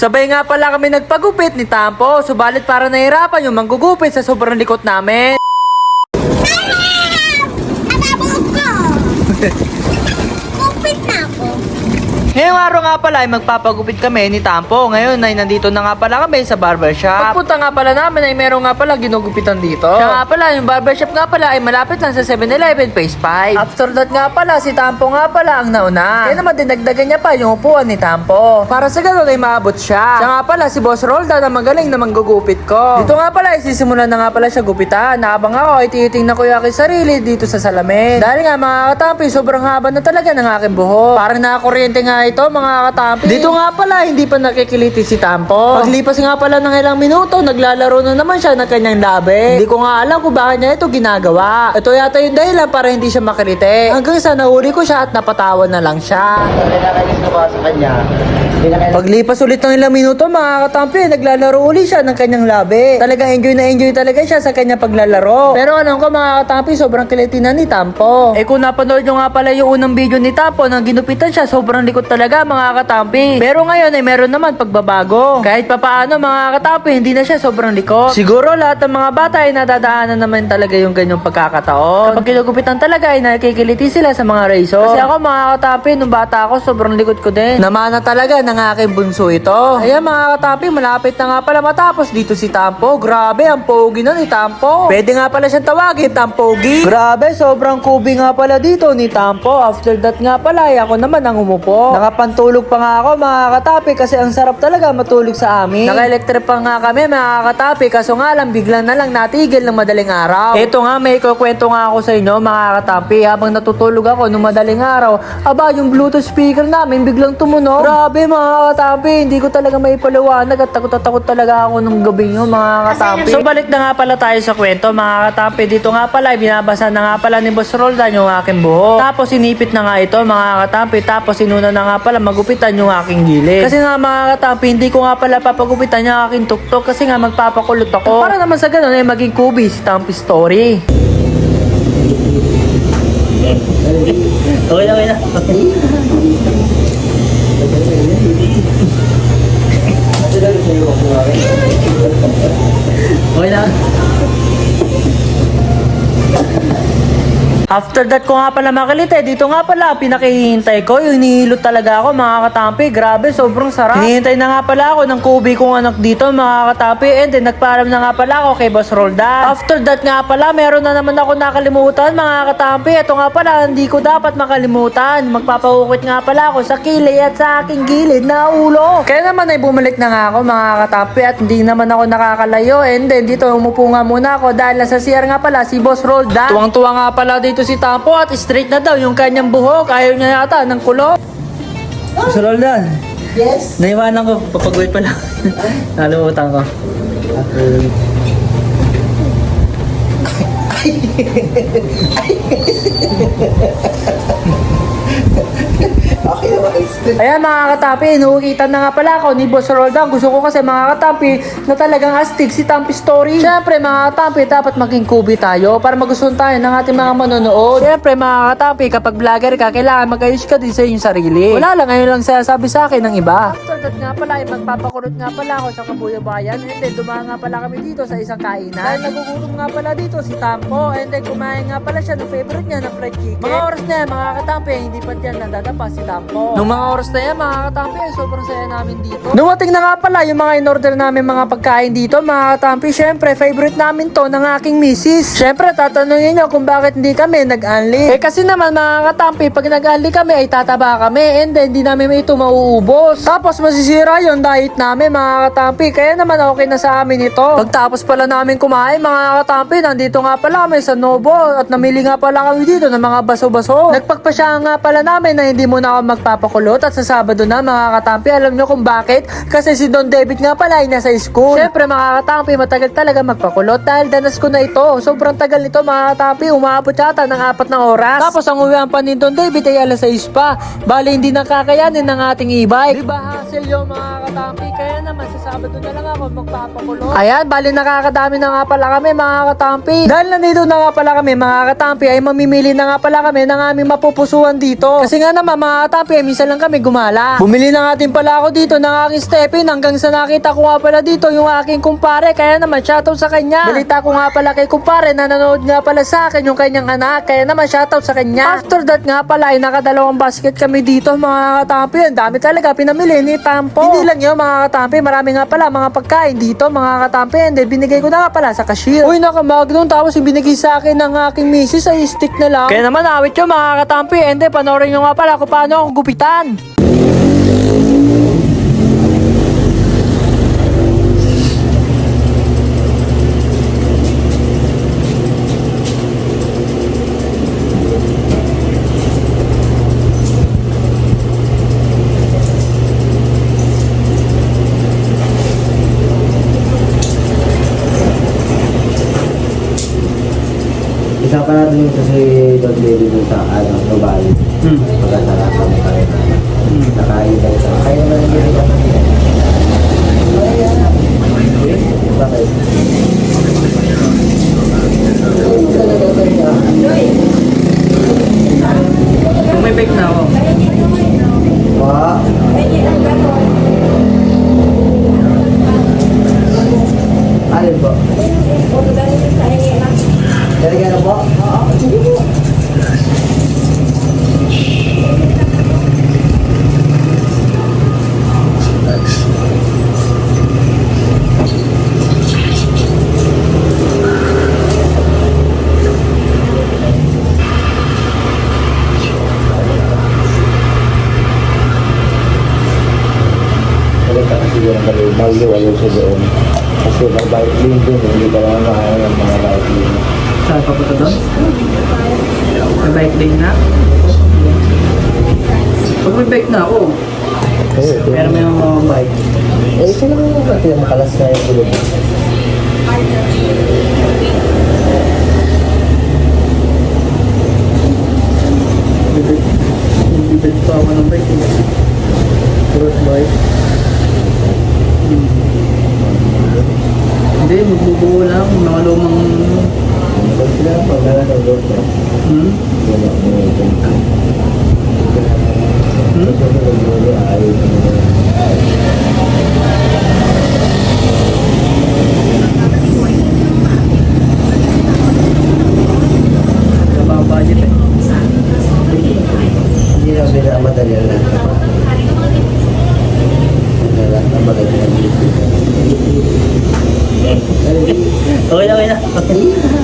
Sabay nga pala kami nagpagupit ni Tampo, subalit para nahirapan yung manggugupit sa sobrang likot namin. Araw nga pala ay magpapagupit kami ni Tampo. Ngayon ay nandito na nga pala kami sa barbershop. Pagpunta nga pala namin ay meron nga pala ginugupitan dito. Siya nga pala, yung barbershop nga pala ay malapit lang sa 7-Eleven Phase 5. After that nga pala, si Tampo nga pala ang nauna. Kaya naman dinagdagan niya pa yung upuan ni Tampo. Para sa ganun ay maabot siya. Siya nga pala si Boss Rolda na magaling na manggugupit ko. Dito nga pala ay sisimulan na nga pala siya gupitan. Naabang ako ay tinitingnan ko yung aking sarili dito sa salamin. Dahil nga mga katampi, sobrang haba na talaga ng aking buhok. Parang nakakuryente nga ito mga katampi. Dito nga pala, hindi pa nakikiliti si Tampo. Paglipas nga pala ng ilang minuto, naglalaro na naman siya ng kanyang labi. Hindi ko nga alam kung bakit niya ito ginagawa. Ito yata yung dahilan para hindi siya makiliti. Hanggang sa nahuli ko siya at napatawan na lang siya. Pinakainis ko ba sa kanya? Paglipas ulit ng ilang minuto, mga katampi, naglalaro uli siya ng kanyang labi. Talagang enjoy na enjoy talaga siya sa kanyang paglalaro. Pero alam ko mga katampi, sobrang kiliti na ni Tampo. Eh kung napanood nyo nga pala yung unang video ni Tampo nang ginupitan siya, sobrang likot talaga mga katampi. Pero ngayon ay meron naman pagbabago. Kahit papaano mga katampi, hindi na siya sobrang likot. Siguro lahat ng mga bata ay nadadaanan naman talaga yung ganyang pagkakataon. Kapag kinugupitan talaga ay nakikiliti sila sa mga razor. Kasi ako mga katampi, nung bata ako, sobrang likot ko din. Namana talaga ng aking bunso ito. Ayan mga katampi, malapit na nga pala matapos dito si Tampo. Grabe, ang pogi na ni Tampo. Pwede nga pala siyang tawagin, Tampogi. Grabe, sobrang kubi nga pala dito ni Tampo. After that nga pala, ay ako naman ang umupo. Nakapantulog pa nga ako mga katapi kasi ang sarap talaga matulog sa amin. Naka-electric pa nga kami mga katapi kaso nga lang biglang na lang natigil ng madaling araw. Ito nga may kukwento nga ako sa inyo mga katapi habang natutulog ako nung madaling araw. Aba yung bluetooth speaker namin biglang tumunog. Grabe mga katapi hindi ko talaga maipaliwanag at takot at takot talaga ako nung gabi yun mga katapi. So balik na nga pala tayo sa kwento mga katapi. Dito nga pala binabasa na nga pala ni Boss Roldan yung aking buhok. Tapos inipit na nga ito mga katapi. Tapos inuna na nga pala magupitan yung aking gilid. Kasi nga mga katapi hindi ko nga pala papagupitan yung aking tuktok kasi nga magpapakulot ako. Para naman sa ganun ay maging kubi si Tampi Story. Okay na, okay na. After that ko nga pala makalite, dito nga pala pinakihintay ko. Yung hinihilot talaga ako mga katampi. Grabe, sobrang sarap. Hinihintay na nga pala ako ng kubi kong anak dito mga katampi. And then nagpaalam na nga pala ako kay Boss Roldan. After that nga pala, meron na naman ako nakalimutan mga katampi. Ito nga pala, hindi ko dapat makalimutan. Magpapahukit nga pala ako sa kilay at sa aking gilid na ulo. Kaya naman ay bumalik na nga ako mga katampi at hindi naman ako nakakalayo. And then dito umupo nga muna ako dahil nasa CR nga pala si Boss Roldan. Tuwang-tuwa nga pala dito si Tampo at straight na daw yung kanyang buhok. Ayaw niya yata ng kulot. Sir Roldan, Yes. naiwanan ko. Papag-wait pa lang. Nakalimutan ko. Okay naman. Ayan mga katapi, inuukitan na nga pala ako ni Boss Roldan. Gusto ko kasi mga katapi na talagang astig si Tampi Story. Siyempre mga katapi, dapat maging kubi tayo para magustuhan tayo ng ating mga manonood. Siyempre mga katapi, kapag vlogger ka, kailangan magayos ka din sa iyong sarili. Wala lang, ngayon lang sinasabi sa akin ng iba. After that nga pala, ay magpapakulot nga pala ako sa Kabuya Bayan. And then dumaan nga pala kami dito sa isang kainan. Dahil nagugutom nga pala dito si Tampo. And then kumain nga pala siya ng favorite niya na fried chicken. Mga oras na yan mga katampi, hindi pa dyan nadadapa si Tampo. Nung mga oras na yan mga katampi, ay sobrang saya namin dito. Dumating na nga pala yung mga in-order namin mga pagkain dito mga katampi. Syempre, favorite namin to ng aking misis. Syempre, tatanungin nyo kung bakit hindi kami nag-unli. Eh kasi naman mga katampi, pag nag-unli kami ay tataba kami and then hindi namin ito mauubos. Tapos masisira yung diet namin mga katampi. Kaya naman okay na sa amin ito. Pagtapos pala namin kumain mga katampi, nandito nga pala kami sa Novo at namili nga pala kami dito ng mga baso-baso. Nagpagpasya nga pala namin na hindi muna ako magpapakulot at sa Sabado na mga katampi. Alam nyo kung bakit? Kasi si Don David nga pala ay nasa school. Siyempre mga katampi, matagal talaga magpakulot dahil danas ko na ito. Sobrang tagal nito mga katampi, umaabot yata ng apat na oras. Tapos ang uwian pa ni Don David ay alas 6 pa. Bali hindi nakakayanin ng ating e-bike. Diba hassle yung mga katampi? Kaya naman sa sa Sabado na lang ako magpapakulo. Ayan, bali nakakadami na nga pala kami mga katampi. Dahil nandito na nga pala kami mga katampi ay mamimili na nga pala kami ng aming mapupusuan dito. Kasi nga naman mga katampi ay minsan lang kami gumala. Bumili na nga din pala ako dito ng aking stepin hanggang sa nakita ko nga pala dito yung aking kumpare. Kaya naman shoutout sa kanya. Balita ko nga pala kay kumpare na nanood nga pala sa akin yung kanyang anak. Kaya naman shoutout sa kanya. After that nga pala ay nakadalawang basket kami dito mga katampi. Ang dami talaga pinamili ni Tampo. Hindi lang yun mga katampi. Marami nga pala mga pagkain dito mga katampi. And then binigay ko na nga pala sa cashier. Uy nakamag doon tapos yung binigay sa akin ng aking misis ay stick na lang. Kaya naman awit yun mga katampi. And then panoorin nyo nga pala kung paano ako gupitan. Pa natin yung kasi Dog Baby dun sa ano, Dubai. Hmm. Pagkasarapan mo kami. Nakain daw sa... Kaya naman yung ginawa namin. Sa doon. Kasi mag-bike lane doon, hindi ka naman makaya ng mga bike lane. Saan papunta doon? May bike lane na? Pag may bike na ako, Oo, pero may mga bike. Eh, isa lang yung pati makalas na yung gulong. Bibig. Bibig pa ako ng bike. eh. Road bike. Hindi, magbubuo lang. Mga lumang... Pag sila lang pag nala ng road trip, Hmm? yun ang mga ito. Hmm? Kasi yung gulo, ayaw ko na. Sa budget eh. Hindi na bila ang madali lang. Wala ang madali lang. Okay na, okay na.